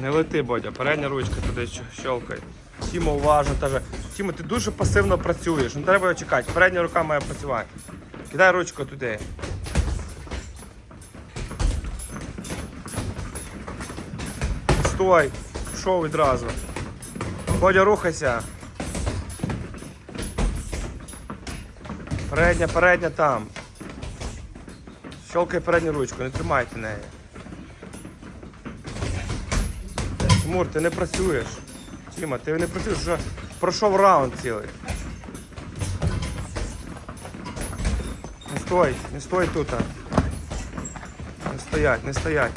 Не лети, Бодя, передня ручка туди щелкай. Тімо уважно теж. Тімо, ти дуже пасивно працюєш. Не треба чекати. Передня рука має працювати. Кидай ручку туди. Стой. Пішов відразу. Бодя, рухайся. Передня, передня там. Щелкай передню ручку, не тримайте неї. Тимур, ти не працюєш. Тіма, ти не працюєш, вже пройшов раунд цілий. Не стой, не стой тут. Не стоять, не стоять.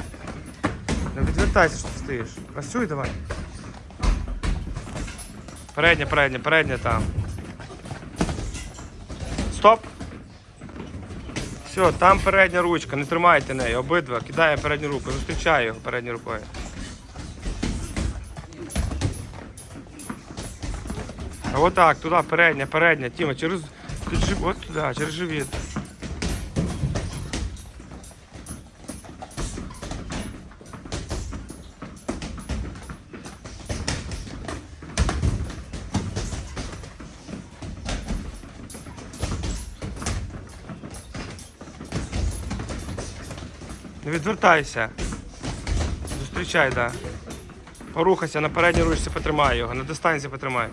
Не відвертайся, що ти стоїш. Працюй давай. Передня, передня, передня там. Стоп. Все, там передня ручка, не тримайте неї, обидва. Кидає передню руку, зустрічає його передньою рукою. А вот так, туди, передня, передня, Тіма, через. От туди, через живіт. Не відвертайся. Зустрічай, да. Порухайся на передній ручці, потримай його, на дистанції потримай.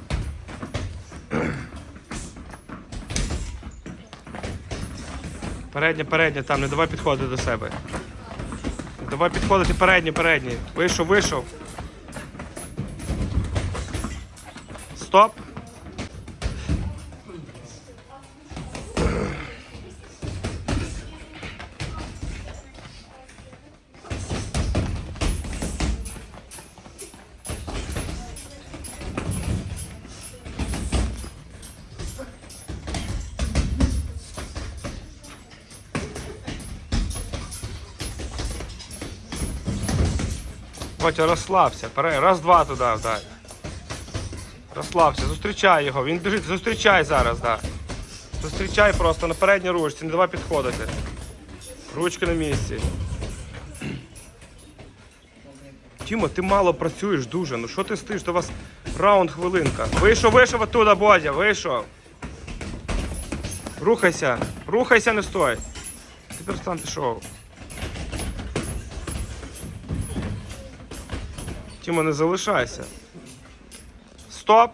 Передня, передня, там, не давай підходити до себе. Не давай підходити передній, передній. Вийшов, вийшов. Стоп. Батя, розслабся. Раз, два туди вдай. Розслабся, зустрічай його. Він біжить, зустрічай зараз, да. Зустрічай просто на передній ручці, не давай підходити. Ручки на місці. Тімо, ти мало працюєш дуже. Ну що ти стоїш? До вас раунд хвилинка. Вийшов, вийшов оттуда, Бодя, вийшов. Рухайся, рухайся, не стой. Тепер стан пішов. Тімо, не залишайся. Стоп.